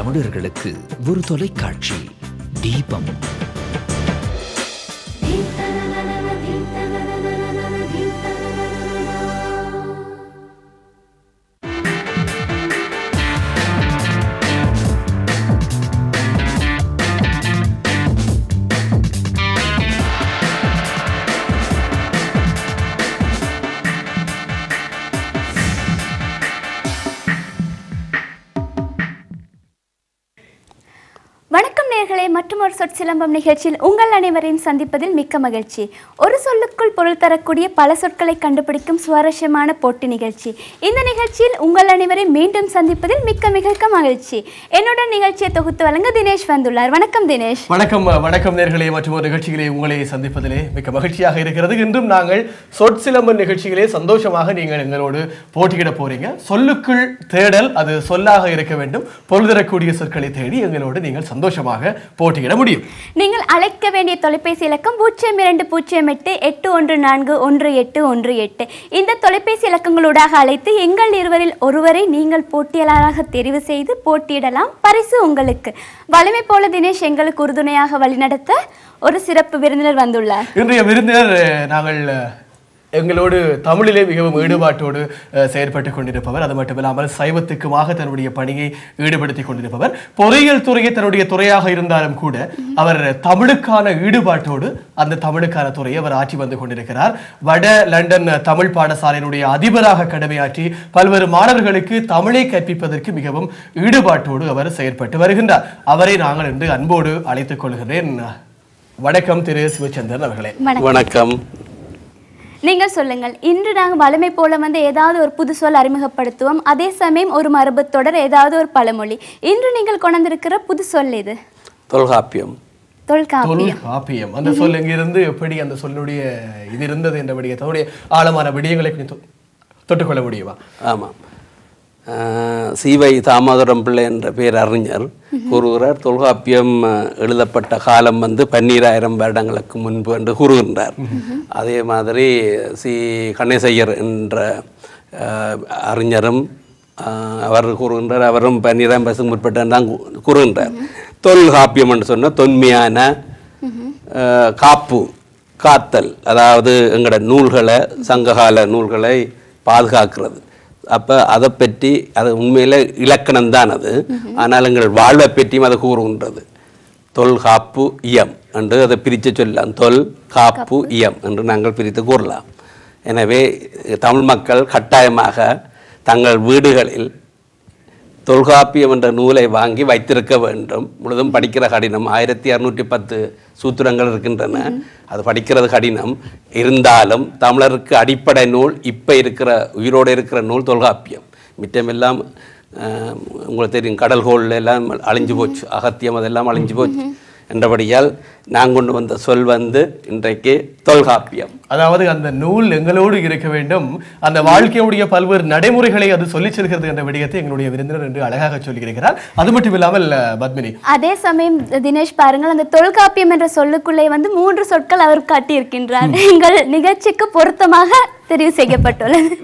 தமிழர்களுக்கு ஒரு தொலைக்காட்சி தீபம். வணக்கம் மற்றும் ஒரு சொற்சிலம்பம் நிகழ்ச்சியில் உங்கள் அனைவரையும் சந்திப்பதில் மிக்க மகிழ்ச்சி. ஒரு சொல்லுக்குள் பொருள் தரக்கூடிய பல சொற்களை கண்டுபிடிக்கும் சுவாரஸ்யமான போட்டி நிகழ்ச்சி. இந்த நிகழ்ச்சியில் உங்கள் அனைவரையும் மீண்டும் சந்திப்பதில் மிக்க மிக மகிழ்ச்சி. என்னுடன் நிகழ்ச்சியை தொகுத்து வழங்க தினேஷ் வந்துள்ளார். வணக்கம் தினேஷ். வணக்கம் வணக்கம் நேர்களே மற்றும் ஒரு நிகழ்ச்சிகளை உங்களை சந்திப்பதிலே மிக்க மகிழ்ச்சியாக இருக்கிறது. இன்றும் நாங்கள் சொற்சிலம்பம் நிகழ்ச்சிகளே சந்தோஷமாக நீங்கள் எங்களோடு போட்டியிட போறீங்க. சொல்லுக்குள் தேடல் அது சொல்லாக இருக்க வேண்டும். பொருள் தரக்கூடிய சொற்களை தேடி எங்களோடு நீங்கள் சந்தோஷமாக போட்டியிட முடியும். நீங்கள் அழைக்க வேண்டிய தொலைபேசி இலக்கம் பூஜ்ஜியம் இரண்டு பூஜ்ஜியம் எட்டு எட்டு ஒன்று நான்கு ஒன்று எட்டு ஒன்று எட்டு. இந்த தொலைபேசி இலக்கங்களூடாக அழைத்து எங்கள் இருவரில் ஒருவரை நீங்கள் போட்டியாளராக தெரிவு செய்து போட்டியிடலாம். பரிசு உங்களுக்கு. வலிமை போல தினேஷ் எங்களுக்கு உறுதுணையாக வழிநடத்த ஒரு சிறப்பு விருந்தினர் வந்துள்ளார். இன்றைய விருந்தினர் நாங்கள் எங்களோடு தமிழிலே மிகவும் ஈடுபாட்டோடு அஹ், செயற்பட்டுக் கொண்டிருப்பவர். அது மட்டுமில்லாமல் சைவத்துக்குமாக தன்னுடைய பணியை ஈடுபடுத்திக் கொண்டிருப்பவர். பொறியியல் துறையை தன்னுடைய துறையாக இருந்தாலும் கூட அவர் தமிழுக்கான ஈடுபாட்டோடு அந்த தமிழுக்கான துறையை அவர் ஆற்றி வந்து கொண்டிருக்கிறார். வட லண்டன் தமிழ் பாடசாலையினுடைய அதிபராக கடமையாற்றி பல்வேறு மாணவர்களுக்கு தமிழை கற்பிப்பதற்கு மிகவும் ஈடுபாட்டோடு அவர் செயற்பட்டு வருகின்றார். அவரை நாங்கள் இன்று அன்போடு அழைத்துக் கொள்கிறேன். வணக்கம் திரு சிவச்சந்திரன் அவர்களே. வணக்கம். நீங்கள் சொல்லுங்கள். இன்று நாங்கள் வலிமை போல வந்து ஏதாவது ஒரு புது சொல் அறிமுகப்படுத்துவோம். அதே சமயம் ஒரு மரபு தொடர் ஏதாவது ஒரு பழமொழி. இன்று நீங்கள் கொண்டிருக்கிற புது சொல் இது தொல்காப்பியம். தொல்காப்பியம். தொல்காப்பியம். அந்த சொல் எங்கிருந்து எப்படி அந்த சொல்லுடைய இது இருந்தது என்ற விடிய தன்னுடைய ஆழமான விடயங்களை தொட்டுக்கொள்ள முடியுமா? ஆமாம். சீவை தாமோதரம் பிள்ளை என்ற பேரறிஞர் கூறுகிறார் தொல்காப்பியம் எழுதப்பட்ட காலம் வந்து பன்னீராயிரம் வருடங்களுக்கு முன்பு என்று கூறுகின்றார். அதே மாதிரி சி. கணேசையர் என்ற அறிஞரும் அவர் கூறுகின்றார் அவரும் பன்னீராயிரம் வருஷம் முற்பட்ட தான் கூறுகின்றார். தொல்காப்பியம் என்று சொன்ன தொன்மையான காப்பு காத்தல் அதாவது எங்களோட நூல்களை சங்ககால நூல்களை பாதுகாக்கிறது. அப்போ அதை பற்றி அது உண்மையில் இலக்கணம் தான் அது. ஆனால் எங்கள் வாழ்வை பற்றியும் அதை கூறுகின்றது. தொல் காப்பு இயம் என்று அதை பிரித்து சொல்லலாம். தொல் காப்பு இயம் என்று நாங்கள் பிரித்து கூறலாம். எனவே தமிழ் மக்கள் கட்டாயமாக தங்கள் வீடுகளில் தொல்காப்பியம் என்ற நூலை வாங்கி வைத்திருக்க வேண்டும். முழுதும் படிக்கிற கடினம். ஆயிரத்தி இரநூற்றி பத்து சூத்திரங்கள் இருக்கின்றன. அது படிக்கிறது கடினம். இருந்தாலும் தமிழருக்கு அடிப்படை நூல் இப்போ இருக்கிற உயிரோடு இருக்கிற நூல் தொல்காப்பியம். மிச்சமெல்லாம் உங்களுக்கு தெரியும் கடல்கோள் எல்லாம் அழிஞ்சு போச்சு. அகத்தியம் அதெல்லாம் அழிஞ்சு போச்சு. என்றபடியால் நான் கொண்டு வந்த சொல் வந்து இன்றைக்கு தொல்காப்பியம். அதாவது அந்த நூல் எங்களோடு இருக்க வேண்டும். அந்த வாழ்க்கையுடைய பல்வேறு நடைமுறைகளை அது சொல்லிச் செல்கிறது என்ற விடயத்தை எங்களுடைய விருந்தினர் என்று அழகாக சொல்லியிருக்கிறார். அது மட்டும் இல்லாமல் பத்மினி. அதே சமயம் தினேஷ் பாருங்கள் அந்த தொல்காப்பியம் என்ற சொல்லுக்குள்ளே வந்து மூன்று சொற்கள் அவர் காட்டியிருக்கின்றார். எங்கள் நிகழ்ச்சிக்கு பொருத்தமாக தெரிவு செய்யப்பட்டுள்ளது.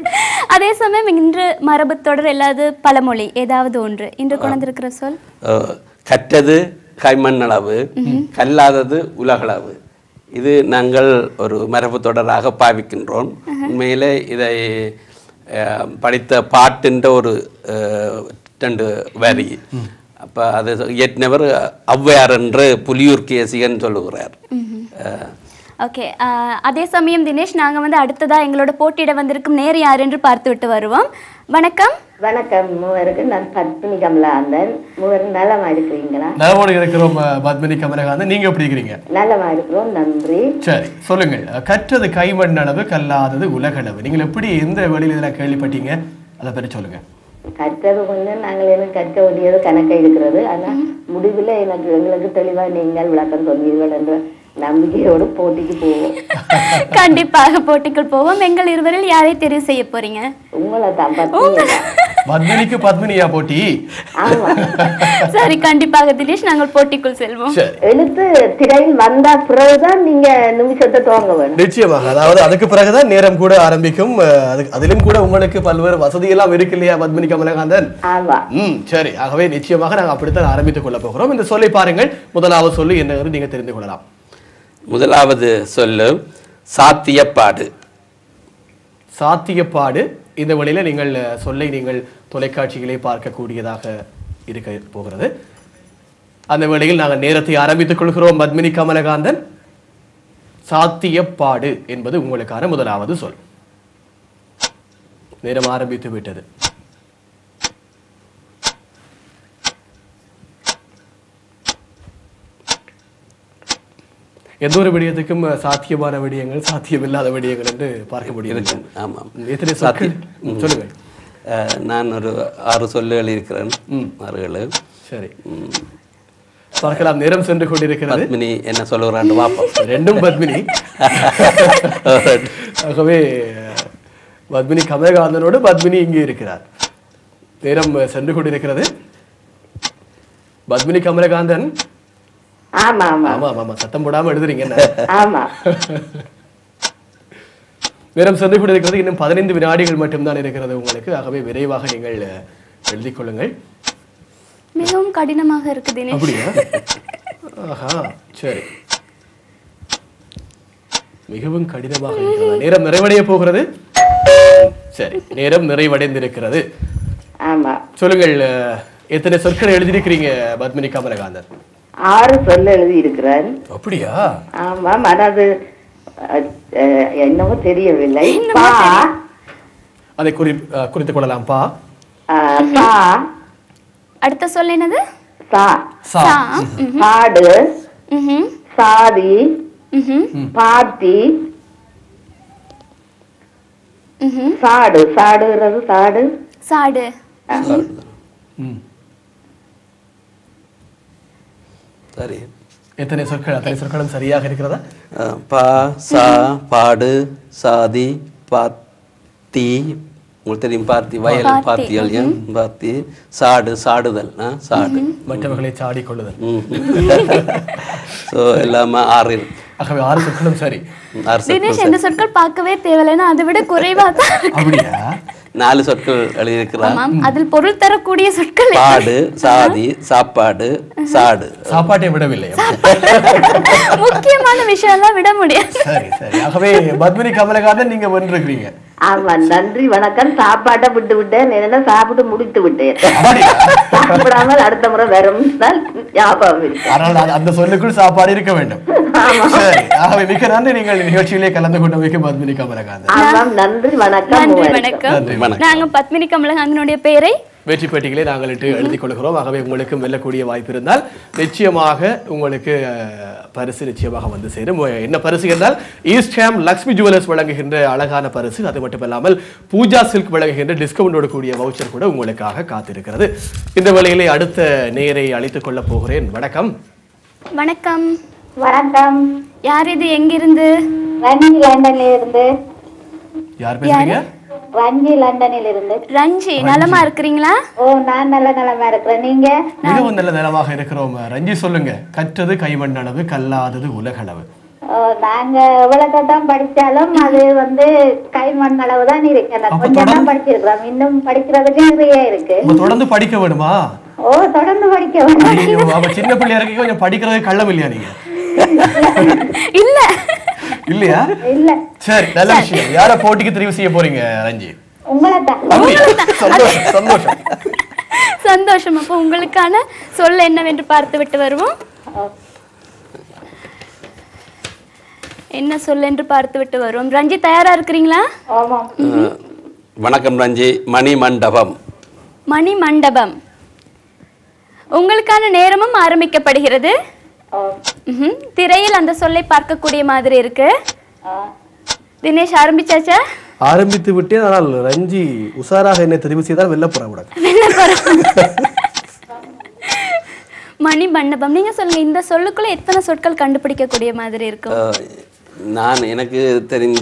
அதே சமயம் இன்று மரபு தொடர் இல்லாத பழமொழி ஏதாவது ஒன்று. இன்று கொண்டிருக்கிற சொல்? அஹ், கற்றது கைமண்ணளவு கல்லாதது உலகளவு. இது நாங்கள் ஒரு மரபு தொடராக பாவிக்கின்றோம். உண்மையிலே இதை படித்த பாட்டுன்ற ஒரு ரெண்டு வரி. அப்போ அது இயற்றினவர் ஔவையார் என்று புலியூர் கேசிகன் சொல்லுகிறார். ஓகே. அதே சமயம் தினேஷ் நாங்க வந்து அடுத்ததா எங்களோட போட்டியிட வந்திருக்கும் நேர் யார் என்று பார்த்து விட்டு வருவோம். வணக்கம். வணக்கம் மூவருக்கு நான் பத்மினி கமலாந்தன் மூவர் நலமா இருக்கிறீங்களா? நலவோடு இருக்கிறோம் பத்மினி கமலகாந்தன். நீங்க எப்படி இருக்கிறீங்க? நலமா இருக்கிறோம் நன்றி. சரி சொல்லுங்கள். கற்றது கைமண் அளவு கல்லாதது உலகளவு. நீங்கள் எப்படி எந்த வழியில் இதெல்லாம் கேள்விப்பட்டீங்க? அதை பற்றி சொல்லுங்க கற்றது கொஞ்சம் நாங்கள் எனக்கு கற்க வேண்டியது கணக்கு இருக்கிறது ஆனா முடிவில் எனக்கு எங்களுக்கு தெளிவா நீங்கள் விளக்கம் சொன்னீர்கள் என்ற நம்பிக்கையோடு போட்டிக்கு போவோம். கண்டிப்பாக போட்டிக்குள் போவோம். எங்கள் இருவரில் யாரை தெரிவு செய்ய போறீங்க? உங்களை தான் பத்மினி பத்மினிக்கு பத்மினியா போட்டி? ஆமா. சரி கண்டிப்பாக தினேஷ் நாங்கள் போட்டிக்குள் செல்வோம். சரி. எழுத்து திரையில் வந்த பிறகுதான் நீங்க நிமிஷத்தை துவங்க வேணும். நிச்சயமாக. அதாவது அதுக்கு பிறகுதான் நேரம் கூட ஆரம்பிக்கும். அதிலும் கூட உங்களுக்கு பல்வேறு வசதி எல்லாம் இருக்கு இல்லையா பத்மினி கமலகாந்தன்? ஆமா. ம் சரி. ஆகவே நிச்சயமாக நாங்கள் அப்படித்தான் ஆரம்பித்துக் கொள்ள போகிறோம். இந்த சொல்லை பாருங்கள். முதலாவது சொல்லு என்ன நீங்க தெரிந்து கொள்ளலாம். முதலாவது சொல்லு சாத்தியப்பாடு. சாத்தியப்பாடு இந்த வழியில நீங்கள் சொல்லை நீங்கள் தொலைக்காட்சிகளை பார்க்கக்கூடியதாக இருக்க போகிறது. அந்த வேளையில் நாங்கள் நேரத்தை ஆரம்பித்துக் கொள்கிறோம் பத்மினி கமலகாந்தன். சாத்தியப்பாடு என்பது உங்களுக்கான முதலாவது சொல். நேரம் ஆரம்பித்து விட்டது. எந்த ஒரு விடயத்துக்கும் சாத்தியமான விடயங்கள் சாத்தியமில்லாத விடயங்கள் என்று பார்க்க முடியும் ஆமாம் எத்தனை சொற்கள்? ம், சொல்லுங்கள். நான் ஒரு ஆறு சொல்லு எழுதியிருக்கிறேன். ஆறுகள். சரி. பார்க்கலாம். நேரம் சென்று கொண்டிருக்கிறது. பத்மினி என்ன சொல்லுகிறான்னு பார்ப்போம். ரெண்டும் பத்மினி. ஆகவே பத்மினி கமலகாந்தனோடு பத்மினி இங்கே இருக்கிறார். நேரம் சென்று கொண்டிருக்கிறது. பத்மினி கமலகாந்தன் ஆமா ஆமா. ஆமா ஆமா சத்தம் போடாம எழுதுறீங்க ஆமா. நேரம் சென்று கொண்டிருக்கிறது இன்னும் பதினைந்து வினாடிகள் மட்டும்தான் இருக்கிறது உங்களுக்கு. ஆகவே விரைவாக நீங்கள் எழுதிக் கொள்ளுங்கள். மிகவும் கடினமாக இருக்கு தினேஷ். அப்படியா? ஆஹா சரி. மிகவும் கடினமாக இருக்கிறதா? நேரம் நிறைவடைய போகிறது. சரி நேரம் நிறைவடைந்திருக்கிறது. ஆமா. சொல்லுங்கள் எத்தனை சொற்களை எழுதியிருக்கிறீங்க பத்மினி கமலகாந்தன் ஆறு சொல்ல எழுதி இருக்கிறேன் அப்படியா ஆமாம் அஹ், அஹ், என்னவோ தெரியவில்லை. பா. அதை குறி குறித்துக் கொள்ளலாம். பா. பா. அடுத்த சொல் என்னது? சா. சா. சா. சாடு சாதி. பாத்தி சாடு. சாடுகிறது சாடு. சாடு ம். சரி எத்தனை சொற்கள் அத்தனை சொற்களும் சரியாக இருக்கிறதா பா சா பாடு சாதி பாத்தி உங்களுக்கு தெரியும் பார்த்தி வயல் பார்த்தி, பார்த்திகள் ஏன் பார்த்தி சாடு சாடுதல் சாடு மற்றவர்களை சாடிக் கொள்ளுதல் ஸோ எல்லாமே ஆறு ஆகவே ஆறு சொற்களும் சரி தினேஷ் இந்த சொற்கள் பார்க்கவே தேவையில்லைன்னா அதை விட குறைவா தான் இருக்கு. அப்படியா நாலு சொற்கள் எழுதியிருக்கிறார். அதில் பொருள் தரக்கூடிய சொற்கள் பாடு சாதி சாப்பாடு சாடு. சாப்பாட்டை விடவில்லை. முக்கியமான விஷயம் எல்லாம் விட முடியாது. சரி சரி. ஆகவே பத்மினி கமலகாந்தன் நீங்க வென்றிருக்கிறீங்க. ஆமா நன்றி வணக்கம். சாப்பாட்டை விட்டு விட்டேன். என்ன சாப்பிட்டு முடித்து விட்டேன்? சாப்பிடாமல் அடுத்த முறை வரும். ஞாபகம் இருக்கு ஆனால் அது- அந்த சொல்லுக்குள் சாப்பாடு இருக்க வேண்டும். சரி ஆகவே மிக்க நன்றி. நீங்கள் நிகழ்ச்சியிலே கலந்து கொண்டமைக்கு பத்மினி கமலகாந்தன். நன்றி வணக்கம் நன்றி. வணக்கம். நன்றி, வணக்கம். நாங்க பத்மினி கமலகாந்தனுடைய பெயரை வெற்றி பெட்டிகளை நாங்கள் இட்டு எழுதிக் கொள்கிறோம். ஆகவே உங்களுக்கு வெல்லக்கூடிய வாய்ப்பு இருந்தால் நிச்சயமாக உங்களுக்கு பரிசு நிச்சயமாக வந்து சேரும். என்ன பரிசு என்றால் ஈஸ்ட் ஹேம் லக்ஷ்மி ஜுவல்லர்ஸ் வழங்குகின்ற அழகான பரிசு. அது மட்டுமல்லாமல் பூஜா சில்க் வழங்குகின்ற டிஸ்கவுண்டோடு கூடிய வவுச்சர் கூட உங்களுக்காக காத்திருக்கிறது. இந்த வேளையிலே அடுத்த நேரை அழைத்துக் கொள்ளப் போகிறேன். வணக்கம். வணக்கம். வணக்கம். யார் இது? எங்கிருந்து? ரஞ்சி லண்டன்ல இருந்து யார் பேசுறீங்க? ரஞ்சி லண்டனில் இருந்து ரஞ்சி நலமா இருக்கிறீங்களா? ஓ நான் நல்ல நிலமா இருக்கிறேன். நீங்க? மிகவும் நல்ல நிலமாக இருக்கிறோம். ரஞ்சி சொல்லுங்க. கற்றது கைமண்ணளவு கல்லாதது உலகளவு. ஓ, நாங்க எவ்வளவு தான் படிச்சாலும் அது வந்து கைமண் அளவு தான் இருக்கு. கொஞ்சம் தான் படிச்சிருக்கிறோம். இன்னும் படிக்கிறதுக்கு நிறைய இருக்கு. தொடர்ந்து படிக்க வேணுமா? ஓ தொடர்ந்து படிக்க வேணும். சின்ன பிள்ளையா இருக்க கொஞ்சம் படிக்கிறது கள்ளம் இல்லையா நீங்க? இல்ல. இல்லையா? இல்ல. சரி நல்ல விஷயம். யார போட்டிக்கு தெரிவு செய்ய போறீங்க ரஞ்சி? சந்தோஷம் சந்தோஷம். சந்தோஷம். அப்போ உங்களுக்கான சொல்ல என்னவென்று பார்த்து விட்டு வருவோம். என்ன சொல்ல என்று பார்த்து விட்டு வருவோம். ரஞ்சி தயாரா இருக்கிறீங்களா? வணக்கம் ரஞ்சி. மணி மண்டபம் மணி மண்டபம் உங்களுக்கான நேரமும் ஆரம்பிக்கப்படுகிறது. திரையில் அந்த சொல்லை பார்க்கக்கூடிய மாதிரி இருக்கு. தினேஷ் ஆரம்பிச்சாச்சா? ஆரம்பித்து விட்டேன் ஆனால் ரஞ்சி உஷாராக என்னை தெரிவு செய்தால் போற உடனே மணி மண்டபம். நீங்க சொல்லுங்க இந்த சொல்லுக்குள்ள எத்தனை சொற்கள் கண்டுபிடிக்கக்கூடிய மாதிரி இருக்கும்? நான் எனக்கு தெரிஞ்ச